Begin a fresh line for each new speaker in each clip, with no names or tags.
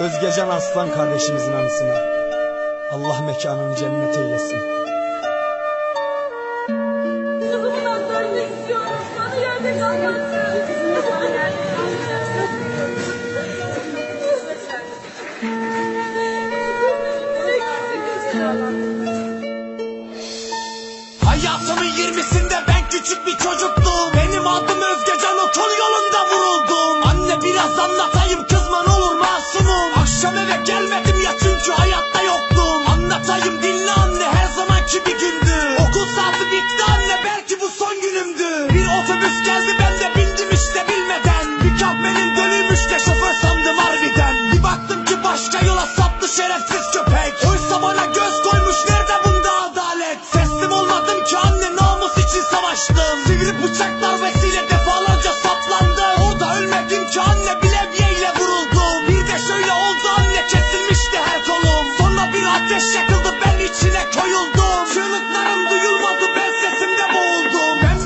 Özgecan Aslan kardeşimizin anısına. Allah mekanını cennet eylesin.
Kızımın haklarını istiyorum. Bana yerde kalmasın.
Hayatımın yirmisinde ben küçük bir çocuktum. Benim adım Özgecan okul yolunda vuruldum. Biraz anlatayım kızma ne olur masumum. Akşam eve gelmedim ya çünkü hayatta yoktum. Anlatayım dinle anne her zamanki bir gündü. Okul saati bitti anne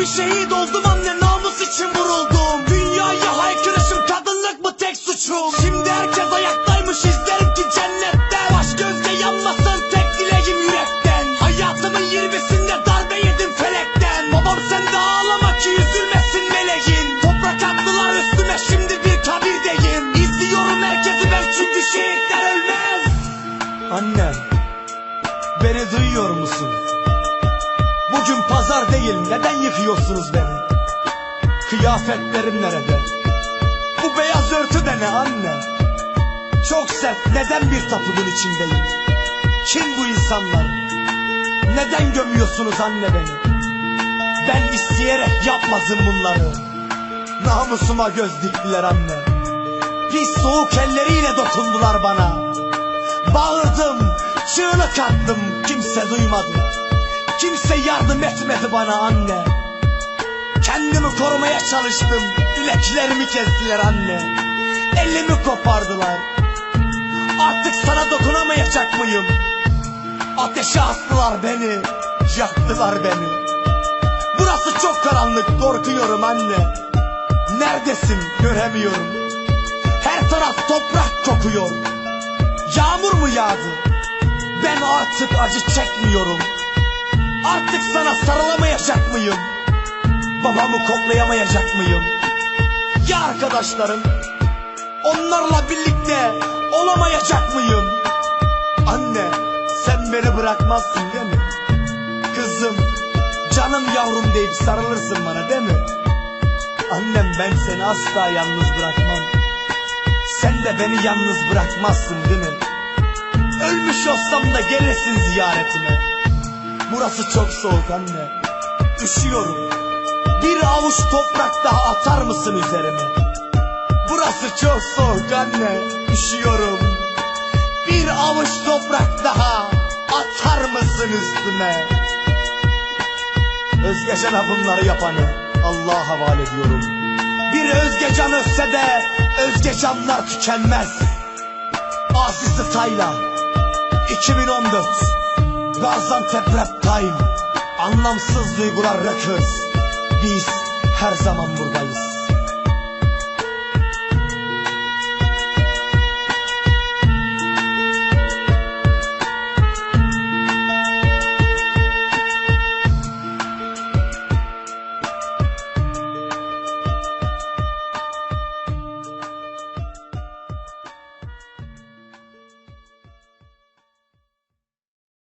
bir şehit oldum anne namus için vuruldum. Dünyaya haykırışım kadınlık mı tek suçum? Şimdi herkes ayaktaymış izlerim ki cennette. Baş gözde yanmasın tek dileğim yürekten. Hayatımın yirmisinde darbe yedim felekten. Babam sen de ağlama ki üzülmesin meleğin. Toprak attılar üstüme şimdi bir kabirdeyim. İzliyorum herkesi ben çünkü şehitler ölmez. Annem, beni duyuyor musun? Değil, neden yıkıyorsunuz beni? Kıyafetlerim nerede? Bu beyaz örtü de ne anne? Çok sert, neden bir tapının içindeyim? Kim bu insanlar? Neden gömüyorsunuz anne beni? Ben isteyerek yapmadım bunları. Namusuma göz diktiler anne. Pis soğuk elleriyle dokundular bana. Bağırdım, çığlık attım, kimse duymadı. Kimse yardım etmedi bana anne. Kendimi korumaya çalıştım, dileklerimi kestiler anne. Elimi kopardılar. Artık sana dokunamayacak mıyım? Ateşe astılar beni, yaktılar beni. Burası çok karanlık, korkuyorum anne. Neredesin, göremiyorum. Her taraf toprak kokuyor. Yağmur mu yağdı? Ben artık acı çekmiyorum. Artık sana sarılamayacak mıyım? Babamı koklayamayacak mıyım? Ya arkadaşlarım? Onlarla birlikte olamayacak mıyım? Anne, sen beni bırakmazsın değil mi? Kızım, canım yavrum deyip sarılırsın bana değil mi? Annem ben seni asla yalnız bırakmam. Sen de beni yalnız bırakmazsın değil mi? Ölmüş olsam da gelirsin ziyaretime. Burası çok soğuk anne. Üşüyorum. Bir avuç toprak daha atar mısın üzerime? Burası çok soğuk anne. Üşüyorum. Bir avuç toprak daha atar mısın üstüme? Özgecan'a bunları yapanı Allah'a havale ediyorum. Bir Özgecan ölse de Özgecanlar tükenmez. Asisi Tayla 2014 Gaziantep Rap Time Anlamsız duygular rakız Biz her zaman buradayız